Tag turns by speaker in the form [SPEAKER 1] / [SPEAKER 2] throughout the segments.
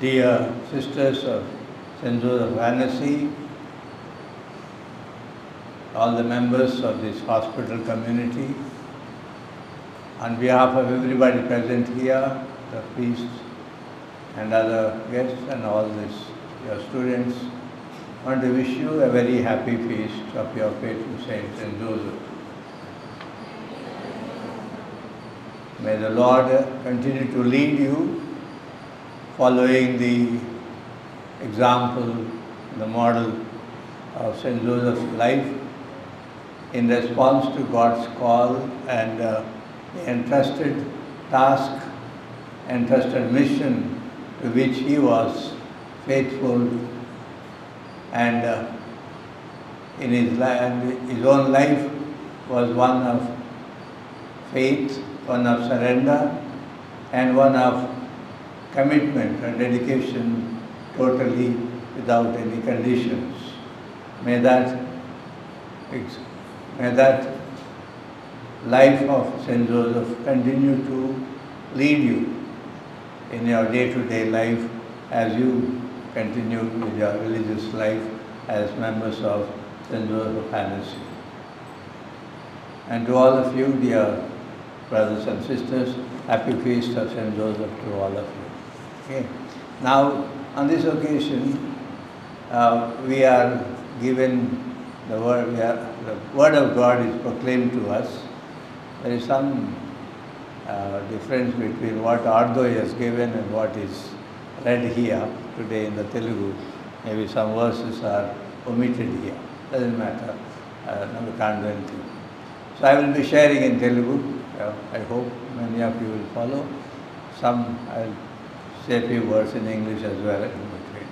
[SPEAKER 1] dear sisters of St. Joseph Annecy, all the members of this hospital community, on behalf of everybody present here, the priests and other guests and all this, your students, I want to wish you a very happy feast of your patron saint St. Joseph. May the Lord continue to lead you following the example, the model of St. Joseph's life in response to God's call and uh, entrusted task, entrusted mission to which he was faithful and uh, in his, his own life was one of faith, one of surrender, and one of commitment and dedication totally without any conditions. May that, may that life of St. Joseph continue to lead you in your day-to-day life as you continue with your religious life as members of St. Joseph Annecy. And to all of you, dear brothers and sisters, happy feast of St. Joseph to all of you. Okay. Now, on this occasion, uh, we are given the word, we are, the word of God is proclaimed to us. There is some uh, difference between what Ardo has given and what is read here today in the Telugu. Maybe some verses are omitted here. Doesn't matter. Uh, no, we can't do anything. So I will be sharing in Telugu. Uh, I hope many of you will follow. Some I'll say a few words in English as well in between.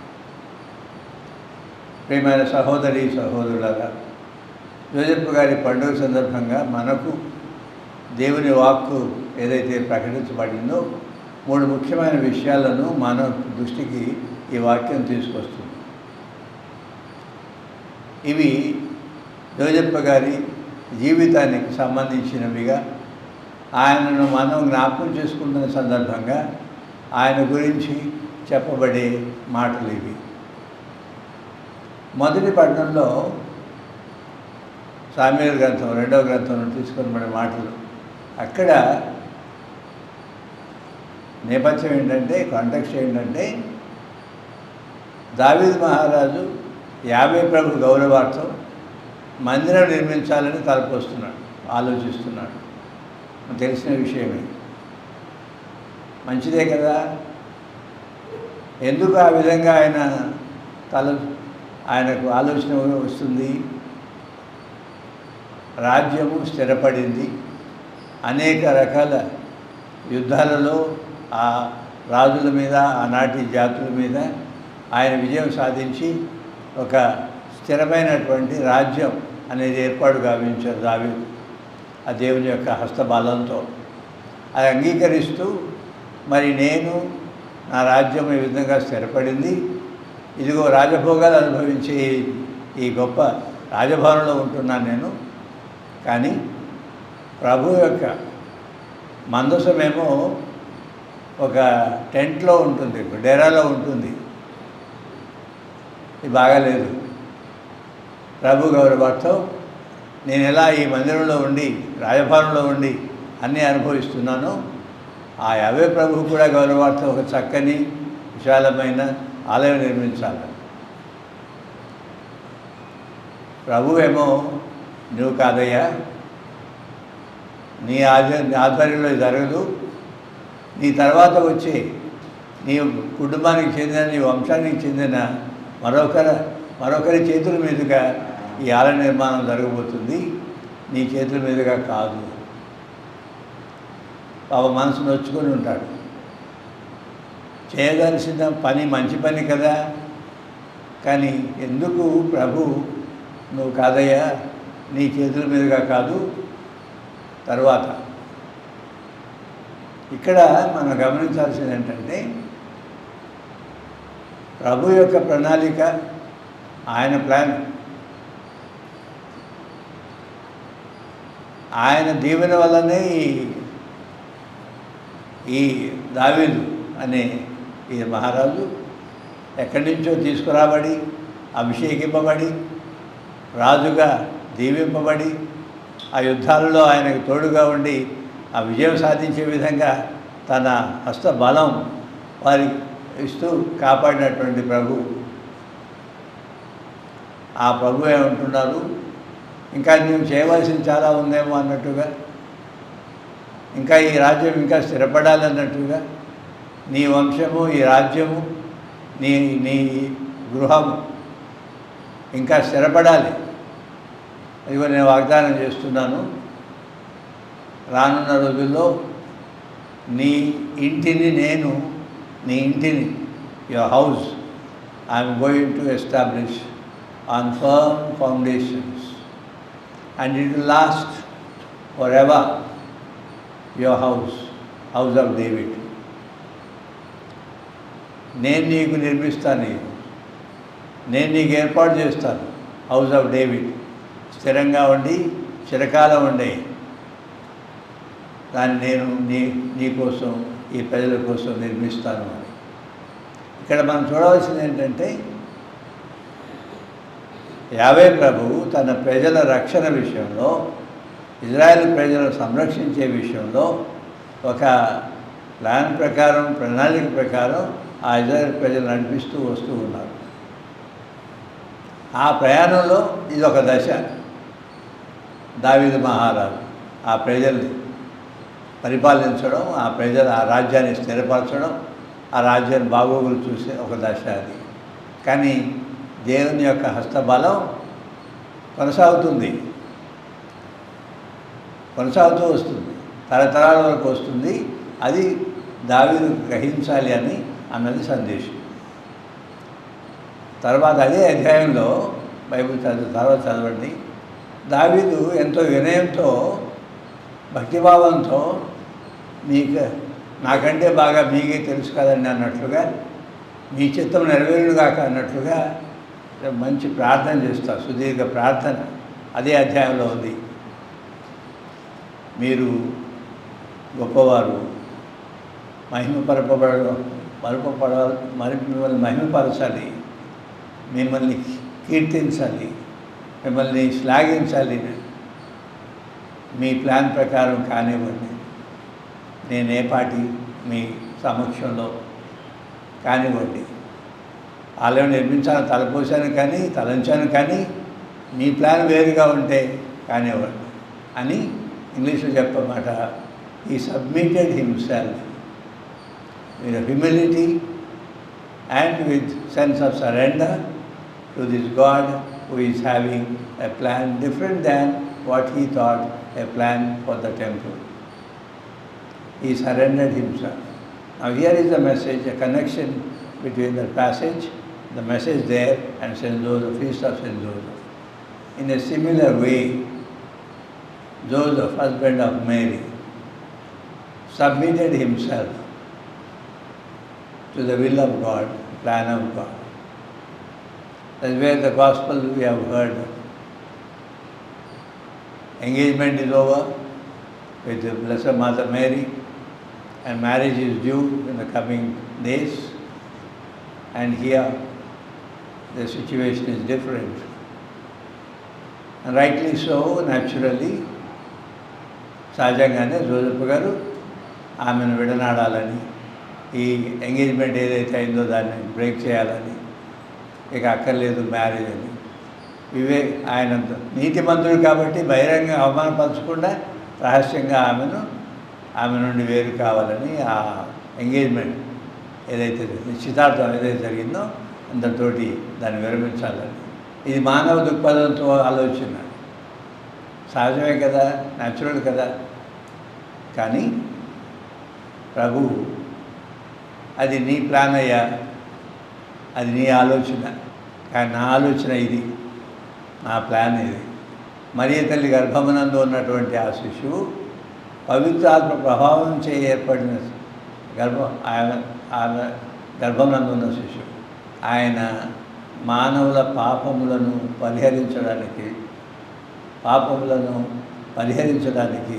[SPEAKER 1] ప్రియమైన సహోదరి సహోదరులారా జోజప్ప గారి పండుగ సందర్భంగా మనకు దేవుని వాక్కు ఏదైతే ప్రకటించబడిందో మూడు ముఖ్యమైన విషయాలను మన దృష్టికి ఈ వాక్యం తీసుకొస్తుంది ఇవి జోజప్ప గారి జీవితానికి సంబంధించినవిగా ఆయనను మనం జ్ఞాపకం చేసుకుంటున్న సందర్భంగా ఆయన గురించి చెప్పబడే మాటలు ఇవి. మొదటి పట్టణంలో సామ్యుల గ్రంథం రెండవ గ్రంథంలో తీసుకొనబడే మాటలు. అక్కడ నేపథ్యం ఏంటంటే కాంటెక్స్ట్ ఏంటంటే దావీద్ మహారాజు యాభై ప్రభు గౌరవార్థం మందిరం నిర్మించాలని తలపొస్తున్నాడు ఆలోచిస్తున్నాడు. తెలిసిన విషయమే. మంచిదే కదా. ఎందుకు ఆ విధంగా ఆయన తల ఆయనకు ఆలోచన వస్తుంది? రాజ్యము స్థిరపడింది. అనేక రకాల యుద్ధాలలో ఆ రాజుల మీద ఆనాటి జాతుల మీద ఆయన విజయం సాధించి ఒక స్థిరమైనటువంటి రాజ్యం అనేది ఏర్పాటు గావించారు దావి ఆ దేవుని యొక్క హస్తబలంతో. అది అంగీకరిస్తూ మరి నేను నా రాజ్యం ఈ విధంగా స్థిరపడింది. ఇదిగో రాజభోగాలు అనుభవించే ఈ- గొప్ప రాజభవనంలో ఉంటున్నాను నేను. కానీ ప్రభు యొక్క మందసమేమో ఒక టెంట్లో ఉంటుంది డేరాలో ఉంటుంది. ఇది బాగాలేదు. ప్రభు గౌరవార్థం నేను ఎలా ఈ మందిరంలో ఉండి రాజభవనంలో ఉండి అన్నీ అనుభవిస్తున్నానో ఆ యావే ప్రభు కూడా గౌరవార్థం ఒక చక్కని విశాలమైన ఆలయం నిర్మించాలి. ప్రభువేమో నువ్వు కాదయ్యా నీ ఆధ్వ నీ ఆధ్వర్యంలో జరగదు. నీ తర్వాత వచ్చి నీ కుటుంబానికి చెందిన నీ వంశానికి చెందిన మరొకరు మరొకరి చేతుల మీదుగా ఈ ఆలయ నిర్మాణం జరగబోతుంది. నీ చేతుల మీదుగా కాదు. పాప మనసు నొచ్చుకొని ఉంటాడు. చేయదలసిన పని మంచి పని కదా. కానీ ఎందుకు ప్రభు నువ్వు కాదయ్యా నీ చేతుల మీదుగా కాదు తర్వాత. ఇక్కడ మనం గమనించాల్సింది ఏంటంటే ప్రభు యొక్క ప్రణాళిక ఆయన ప్లాన్. ఆయన దీవెన వల్లనే ఈ ఈ దావీదు అనే ఈ మహారాజు ఎక్కడి నుంచో తీసుకురాబడి అభిషేకింపబడి రాజుగా దీవింపబడి ఆ యుద్ధాలలో ఆయనకు తోడుగా ఉండి ఆ విజయం సాధించే విధంగా తన హస్త బలం వారి ఇస్తూ కాపాడినటువంటి ప్రభు. ఆ ప్రభు ఏమంటున్నారు ఇంకా నేను చేయవలసింది చాలా ఉందేమో అన్నట్టుగా ఇంకా ఈ రాజ్యం ఇంకా స్థిరపడాలి అన్నట్టుగా నీ వంశము ఈ రాజ్యము నీ నీ గృహము ఇంకా స్థిరపడాలి. ఇదిగో నేను వాగ్దానం చేస్తున్నాను. రానున్న రోజుల్లో నీ ఇంటిని నేను నీ ఇంటిని your house I'm going to establish on firm foundations and it last for ever your house house of David నేను నీకు నిర్మిస్తాను నేను నీకు ఏర్పాటు చేస్తాను హౌస్ ఆఫ్ డేవిడ్ స్థిరంగా ఉండి చిరకాలం ఉండే. దాన్ని నేను నీ నీ కోసం ఈ ప్రజల కోసం నిర్మిస్తాను అని. ఇక్కడ మనం చూడవలసింది ఏంటంటే యావే ప్రభువు తన ప్రజల రక్షణ విషయంలో ఇజ్రాయెల్ ప్రజలను సంరక్షించే విషయంలో ఒక ప్లాన్ ప్రకారం ప్రణాళిక ప్రకారం ఆ ఇజ్రాయెల్ ప్రజలు నడిపిస్తూ వస్తూ ఉన్నారు. ఆ ప్రయాణంలో ఇది ఒక దశ. దావిద మహారాజు ఆ ప్రజల్ని పరిపాలించడం ఆ ప్రజల ఆ రాజ్యాన్ని స్థిరపరచడం ఆ రాజ్యాన్ని బాగోగులు చూసే ఒక దశ అది. కానీ దేవుని యొక్క హస్తబలం కొనసాగుతుంది. కొనసాగుతూ వస్తుంది. తరతరాల వరకు వస్తుంది. అది దావీదు గ్రహించాలి అని అన్నది సందేశం. తర్వాత అదే అధ్యాయంలో బైబిల్ చదువు తర్వాత చదవండి. దావీదు ఎంతో వినయంతో భక్తిభావంతో మీకు నాకంటే బాగా మీకే తెలుసు కదండి అన్నట్లుగా మీ చిత్తం నెరవేరుడు కాక అన్నట్లుగా మంచి ప్రార్థన చేస్తా సుదీర్ఘ ప్రార్థన. అదే అధ్యాయంలో ఉంది. మీరు గొప్పవారు మహిమపరపబడడం మరపపడ మరి మిమ్మల్ని మహిమపరచాలి మిమ్మల్ని కీర్తించాలి మిమ్మల్ని శ్లాఘించాలి. మీ ప్లాన్ ప్రకారం కానివ్వండి. నేను ఏ పాటి మీ సమక్షంలో కానివ్వండి. ఆలయం నిర్మించాలని తలపోసాను కానీ తలంచాను కానీ మీ ప్లాన్ వేరుగా ఉంటే కానివ్వండి అని English Japamata, he submitted himself with humility and with sense of surrender to this God who is having a plan different than what he thought a plan for the temple. He surrendered himself. Now here is the message, a connection between the passage, the message there and St. Joseph, Feast of St. Joseph. In a similar way, Joseph, husband of Mary, submitted himself to the will of God, plan of God. That's where the gospel we have heard. Engagement is over with the Blessed Mother Mary, and marriage is due in the coming days. And here, the situation is different. And rightly so, naturally, సహజంగానే Joseph garu ఆమెను విడనాడాలని ఈ engagement ఏదైతే అయిందో దాన్ని break చేయాలని ఇక అక్కర్లేదు marriage అని. ఇవే ఆయన నీతిమంతుడు కాబట్టి బహిరంగ అవమానపరచకుండా రహస్యంగా ఆమెను ఆమె నుండి వేరు కావాలని ఆ ఎంగేజ్మెంట్ ఏదైతే నిశ్చితార్థం ఏదైతే జరిగిందో అందరితోటి దాన్ని విరమించాలని. ఇది మానవ దృక్పథంతో ఆలోచన. సహజమే కదా న్యాచురల్ కదా. కానీ ప్రభు అది నీ ప్లాన్ అది నీ ఆలోచన కానీ నా ఆలోచన ఇది నా ప్లాన్ ఇది. మరియ తల్లి గర్భమునందు ఉన్నటువంటి ఆ శిశువు పవిత్రాత్మ ప్రభావం చే ఏర్పడిన గర్భం ఆయన ఆమె గర్భమునందు ఉన్న శిశువు ఆయన మానవుల పాపములను పరిహరించడానికి పాపములను పరిహరించడానికి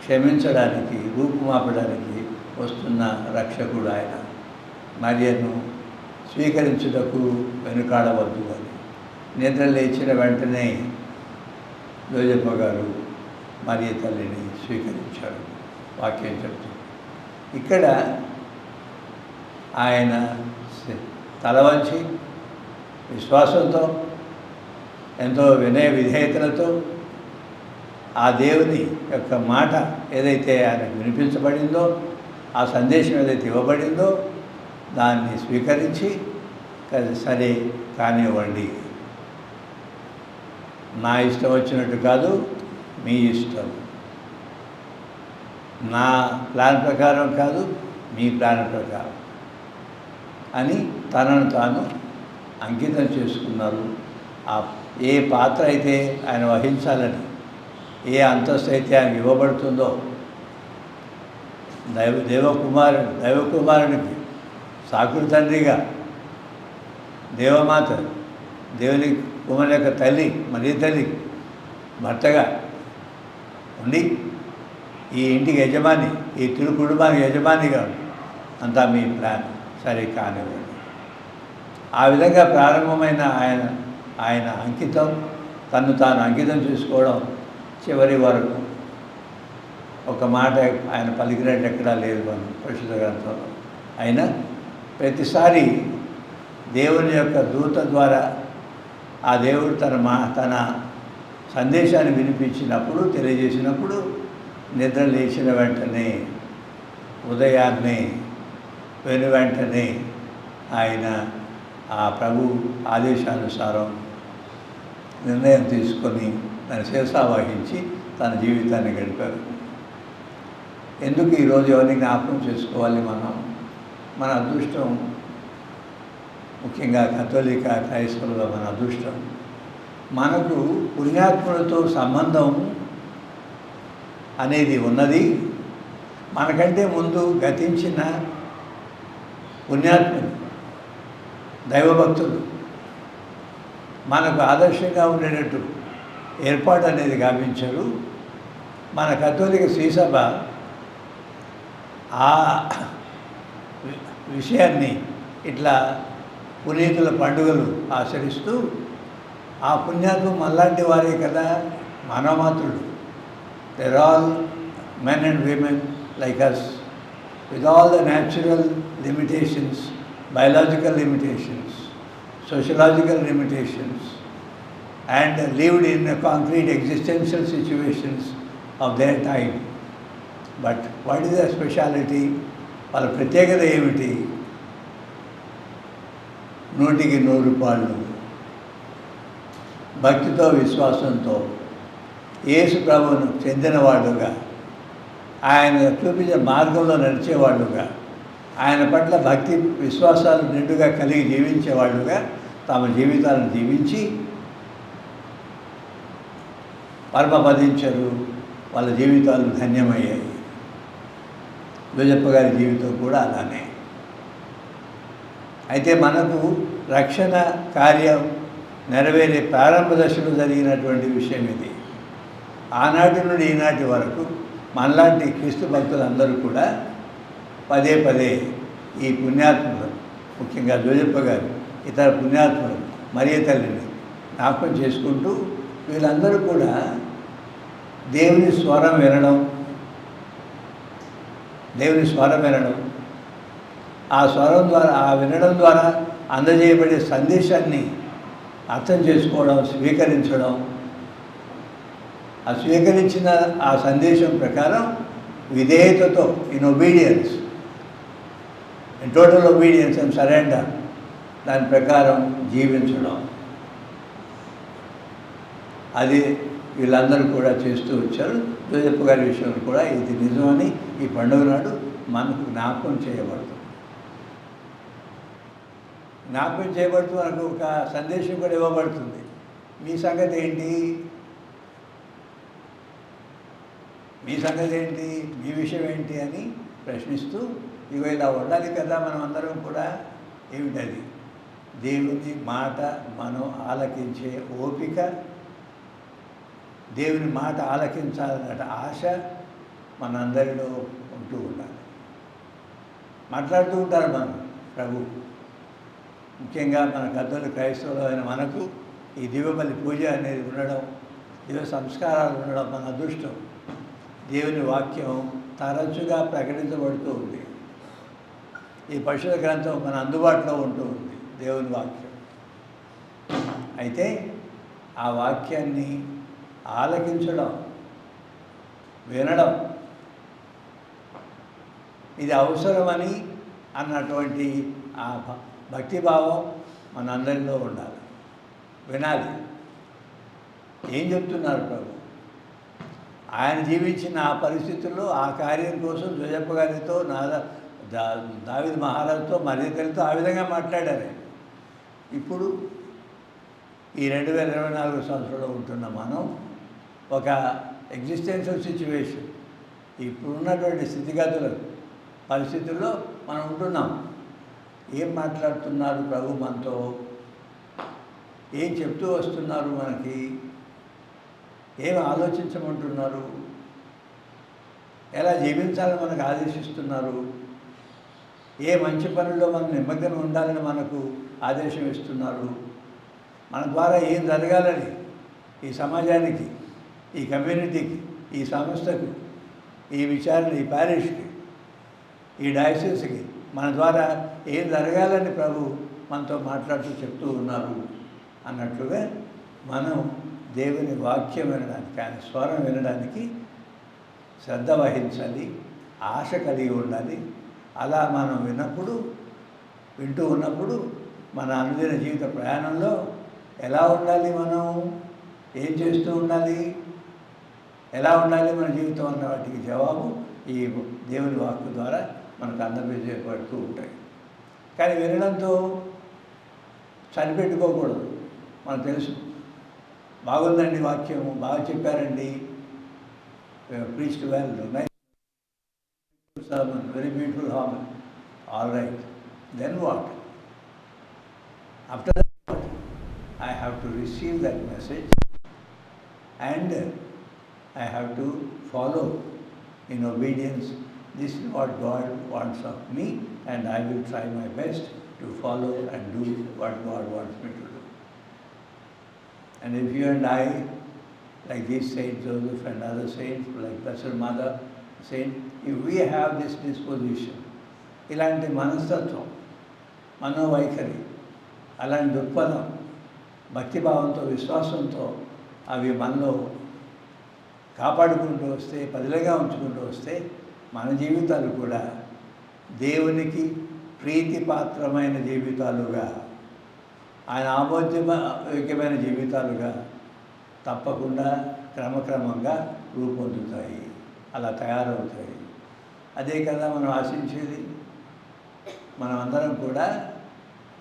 [SPEAKER 1] క్షమించడానికి రూపుమాపడానికి వస్తున్న రక్షకుడు ఆయన. మరియను స్వీకరించుటకు వెనుకాడవద్దు అని. నిద్ర లేచిన వెంటనే జోజప్ప గారు మరియ తల్లిని స్వీకరించాడు వాక్యం చెప్తుంది. ఇక్కడ ఆయన తల వంచి విశ్వాసంతో ఎంతో వినయ విధేయతలతో ఆ దేవుని యొక్క మాట ఏదైతే ఆయనకు వినిపించబడిందో ఆ సందేశం ఏదైతే ఇవ్వబడిందో దాన్ని స్వీకరించి సరే కానివ్వండి. నా ఇష్టం వచ్చినట్టు కాదు మీ ఇష్టం. నా ప్లాన్ ప్రకారం కాదు మీ ప్లాన్ ప్రకారం అని తనను తాను అంకితం చేసుకున్నారు. ఆ ఏ పాత్ర అయితే ఆయన వహించాలని ఏ అంతస్తు అయితే ఆమె ఇవ్వబడుతుందో దైవ దేవకుమారుడు దైవకుమారునికి సాకుడు తండ్రిగా దేవమాత దేవుని కుమారుని యొక్క తల్లి మరీ తల్లి భర్తగా ఉండి ఈ ఇంటికి యజమాని ఈ తిరు కుటుంబానికి యజమానిగా అంతా మీ ప్లాన్ సరే కానివ్వండి. ఆ విధంగా ప్రారంభమైన ఆయన ఆయన అంకితం తను తాను అంకితం చేసుకోవడం చివరి వరకు ఒక మాట ఆయన పలికినట్టు ఎక్కడా లేదు మనం పరిశుద్ధ గ్రంథంలో. అయినా ప్రతిసారి దేవుని యొక్క దూత ద్వారా ఆ దేవుడు తన మా తన సందేశాన్ని వినిపించినప్పుడు తెలియజేసినప్పుడు నిద్ర లేచిన వెంటనే ఉదయాన్నే వెను వెంటనే ఆయన ఆ ప్రభు ఆదేశానుసారం నిర్ణయం తీసుకొని తన శిరసా వహించి తన జీవితాన్ని గడిపారు. ఎందుకు ఈరోజు ఎవరిని జ్ఞాపకం చేసుకోవాలి మనం? మన అదృష్టం ముఖ్యంగా కథోలిక క్రైస్తవుల మన అదృష్టం. మనకు పుణ్యాత్ములతో సంబంధం అనేది ఉన్నది. మనకంటే ముందు గతించిన పుణ్యాత్ములు దైవభక్తులు మనకు ఆదర్శంగా ఉండేటట్టు ఏర్పాటు అనేది గావించారు. మన కథోలిక శ్రీసభ ఆ విషయాన్ని ఇట్లా పునీతుల పండుగలు ఆచరిస్తూ ఆ పుణ్యాత్మ మళ్ళాంటి వారే కదా మానవమాత్రుడు they're all men and women like us with all the natural limitations biological limitations sociological limitations and lived in concrete existential situations of their time. But what is their speciality? వాళ్ళ ప్రత్యేకత ఏమిటి నూటికి నూరు పాళ్ళు భక్తితో విశ్వాసంతో యేసు ప్రభువును చెందినవాడుగా ఆయన చూపించిన మార్గంలో నడిచేవాళ్ళుగా ఆయన పట్ల భక్తి విశ్వాసాలు నిండుగా కలిగి జీవించేవాళ్ళుగా తమ జీవితాలను జీవించి పరమపదించరు. వాళ్ళ జీవితాలు ధన్యమయ్యాయి. జోజప్ప గారి జీవితం కూడా అలానే. అయితే మనకు రక్షణ కార్యం నెరవేరే ప్రారంభ దశలో జరిగినటువంటి విషయం ఇది. ఆనాటి నుండి ఈనాటి వరకు మనలాంటి క్రీస్తు భక్తులందరూ కూడా పదే పదే ఈ పుణ్యాత్ములు ముఖ్యంగా జోజప్ప గారు ఇతర పుణ్యాత్ములు మరియ తల్లిని జ్ఞాపకం చేసుకుంటూ వీళ్ళందరూ కూడా దేవుని స్వరం వినడం. దేవుని స్వరం వినడం. ఆ స్వరం ద్వారా ఆ వినడం ద్వారా అందజేయబడే సందేశాన్ని అర్థం చేసుకోవడం స్వీకరించడం. ఆ స్వీకరించిన ఆ సందేశం ప్రకారం విధేయతతో in obedience in total obedience and surrender దాని ప్రకారం జీవించడం. అది వీళ్ళందరూ కూడా చేస్తూ వచ్చారు. జోజప్ప గారి విషయంలో కూడా ఇది నిజమని ఈ పండుగ నాడు మనకు జ్ఞాపకం చేయబడుతుంది. జ్ఞాపకం చేయబడుతూ మనకు ఒక సందేశం కూడా ఇవ్వబడుతుంది. మీ సంగతి ఏంటి? మీ సంగతి ఏంటి? మీ విషయం ఏంటి అని ప్రశ్నిస్తూ ఇవి ఇలా ఉండాలి కదా మనం అందరం కూడా. ఏమిటది? దేవుని మాట మనం ఆలకించే ఓపిక దేవుని మాట ఆలకించాలన్న ఆశ మనందరిలో ఉంటూ ఉండాలి. మాట్లాడుతూ ఉంటారు మనం ప్రభు. ముఖ్యంగా మన గద్దలు క్రైస్తవులు అయిన మనకు ఈ దివ్యబలి పూజ అనేది ఉండడం దివ్య సంస్కారాలు ఉండడం మన అదృష్టం. దేవుని వాక్యం తరచుగా ప్రకటించబడుతూ ఉంది. ఈ పరిశుద్ధ గ్రంథం మన అందుబాటులో ఉంటూ ఉంది దేవుని వాక్యం. అయితే ఆ వాక్యాన్ని ఆలకించడం వినడం. ఇది అవసరమని అన్నటువంటి ఆ భ- భక్తిభావం మనందరిలో ఉండాలి. వినాలి. ఏం చెప్తున్నారు ప్రభు? ఆయన జీవించిన ఆ పరిస్థితుల్లో ఆ కార్యం కోసం జోజప్ప గారితో నాద దా దావిద్ మహారాజుతో మరిద్దరితో ఆ విధంగా మాట్లాడారు. ఇప్పుడు ఈ రెండు వేల ఇరవై నాలుగు సంవత్సరంలో ఉంటున్న మనం ఒక ఎగ్జిస్టెన్షియల్ సిచ్యువేషన్ ఇప్పుడున్నటువంటి స్థితిగతులు పరిస్థితుల్లో మనం ఉంటున్నాం. ఏం మాట్లాడుతున్నారు ప్రభు మనతో? ఏం చెప్తూ వస్తున్నారు మనకి? ఏం ఆలోచించమంటున్నారు? ఎలా జీవించాలని మనకు ఆదేశిస్తున్నారు? ఏ మంచి పనుల్లో మనం నిమగ్నం ఉండాలని మనకు ఆదేశం ఇస్తున్నారు? మన ద్వారా ఏం జరగాలని ఈ సమాజానికి ఈ కమ్యూనిటీకి ఈ సంస్థకు ఈ విచారణ ఈ ప్యారిష్కి ఈ డయాసిస్కి మన ద్వారా ఏం జరగాలని ప్రభు మనతో మాట్లాడుతూ చెప్తూ ఉన్నారు అన్నట్లుగా మనం దేవుని వాక్యం వినడానికి ఆయన స్వరం వినడానికి శ్రద్ధ వహించాలి ఆశ కలిగి ఉండాలి. అలా మనం విన్నప్పుడు వింటూ ఉన్నప్పుడు మన అనుదిన జీవిత ప్రయాణంలో ఎలా ఉండాలి మనం? ఏం చేస్తూ ఉండాలి? ఎలా ఉండాలి మన జీవితం అన్న వాటికి జవాబు ఈ దేవుని వాక్కు ద్వారా మనకు అందజేయబడుతూ ఉంటాయి. కానీ వినడంతో చనిపెట్టుకోకూడదు మనకు తెలుసు. బాగుందండి వాక్యము బాగా చెప్పారండి. Priest well very beautiful hmm all right then what Then I have to receive I message and I have to follow in obedience. This is what God wants of me, and I will try my best to follow and do what God wants me to do. And if you and I, like these Saint Joseph and other saints, like Blessed Mother, saint, if we have this disposition, ఇలాంటి మనస్తత్వం మనోవైఖరి అలాంటి దృక్పథం భక్తిభావంతో విశ్వాసంతో అవి మనలో కాపాడుకుంటూ వస్తే పదిలగా ఉంచుకుంటూ వస్తే మన జీవితాలు కూడా దేవునికి ప్రీతిపాత్రమైన జీవితాలుగా ఆయన ఆమోద్యమైన జీవితాలుగా తప్పకుండా క్రమక్రమంగా రూపొందుతాయి. అలా తయారవుతాయి. అదే కదా మనం ఆశించేది. మనం అందరం కూడా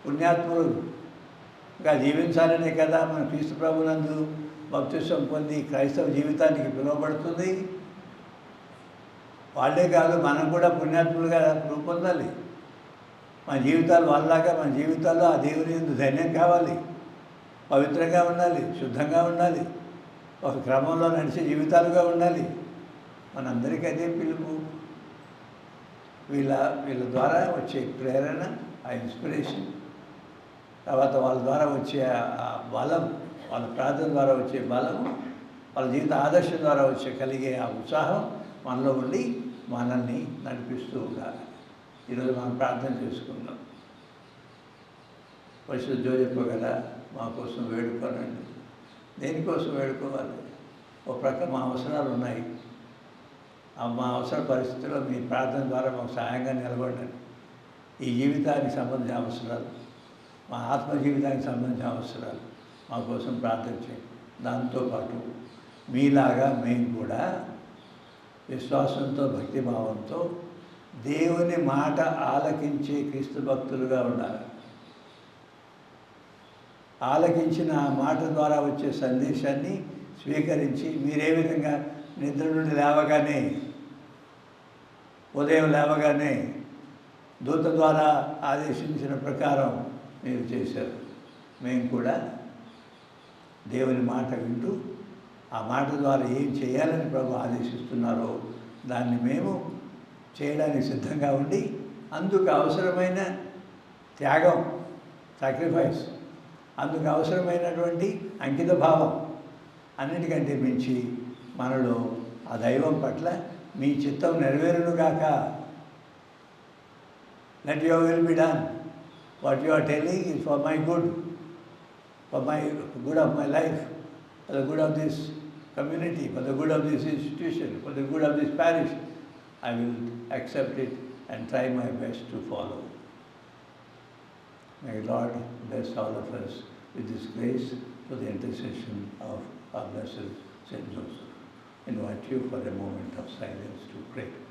[SPEAKER 1] పుణ్యాత్ములుగా జీవించాలనే కదా మన క్రీస్తు ప్రభునందు భక్తిత్వం పొంది క్రైస్తవ జీవితానికి పిలువబడుతుంది. వాళ్ళే కాదు మనం కూడా పుణ్యాత్ములుగా రూపొందాలి. మన జీవితాలు వాళ్ళలాగా మన జీవితాల్లో ఆ దేవుని ఎందు ధైర్యం కావాలి. పవిత్రంగా ఉండాలి శుద్ధంగా ఉండాలి. ఒక క్రమంలో నడిచే జీవితాలుగా ఉండాలి. మనందరికీ అదే పిలుపు. వీళ్ళ వీళ్ళ ద్వారా వచ్చే ప్రేరణ ఆ ఇన్స్పిరేషన్. తర్వాత వాళ్ళ ద్వారా వచ్చే ఆ బలం. వాళ్ళ ప్రార్థన ద్వారా వచ్చే బలం వాళ్ళ జీవిత ఆదర్శం ద్వారా వచ్చే కలిగే ఆ ఉత్సాహం మనలో ఉండి మనల్ని నడిపిస్తూ ఉండాలి. ఈరోజు మనం ప్రార్థన చేసుకుందాం. పరిశుద్ధ జోజప్ప కదా మా కోసం వేడుకోనండి. దేనికోసం వేడుకోవాలి? ఒక ప్రక్క మా అవసరాలు ఉన్నాయి. ఆ మా అవసర పరిస్థితుల్లో మీ ప్రార్థన ద్వారా మాకు సహాయంగా నిలబడండి. ఈ జీవితానికి సంబంధించిన అవసరాలు మా ఆత్మ జీవితానికి సంబంధించిన అవసరాలు మా కోసం ప్రార్థన చేయండి. దాంతోపాటు మీలాగా మేము కూడా విశ్వాసంతో భక్తిభావంతో దేవుని మాట ఆలకించే క్రీస్తు భక్తులుగా ఉండాలి. ఆలకించిన ఆ మాట ద్వారా వచ్చే సందేశాన్ని స్వీకరించి మీరే విధంగా నిద్ర నుండి లేవగానే ఉదయం లేవగానే దూత ద్వారా ఆదేశించిన ప్రకారం మీరు చేశారు. మేము కూడా దేవుని మాట వింటూ ఆ మాట ద్వారా ఏం చేయాలని ప్రభు ఆదేశిస్తున్నారో దాన్ని మేము చేయడానికి సిద్ధంగా ఉండి అందుకు అవసరమైన త్యాగం సాక్రిఫైస్ అందుకు అవసరమైనటువంటి అంకిత భావం అన్నిటికంటే మించి మనలో ఆ దైవం పట్ల మీ చిత్తం నెరవేరునుగాక let your will be done what you are telling is for my good for my good of my life, for the good of this community, for the good of this institution, for the good of this parish, I will accept it and try my best to follow. May Lord bless all of us with this grace to the intercession of our blessed Saint Joseph. Invite you for a moment of silence to pray.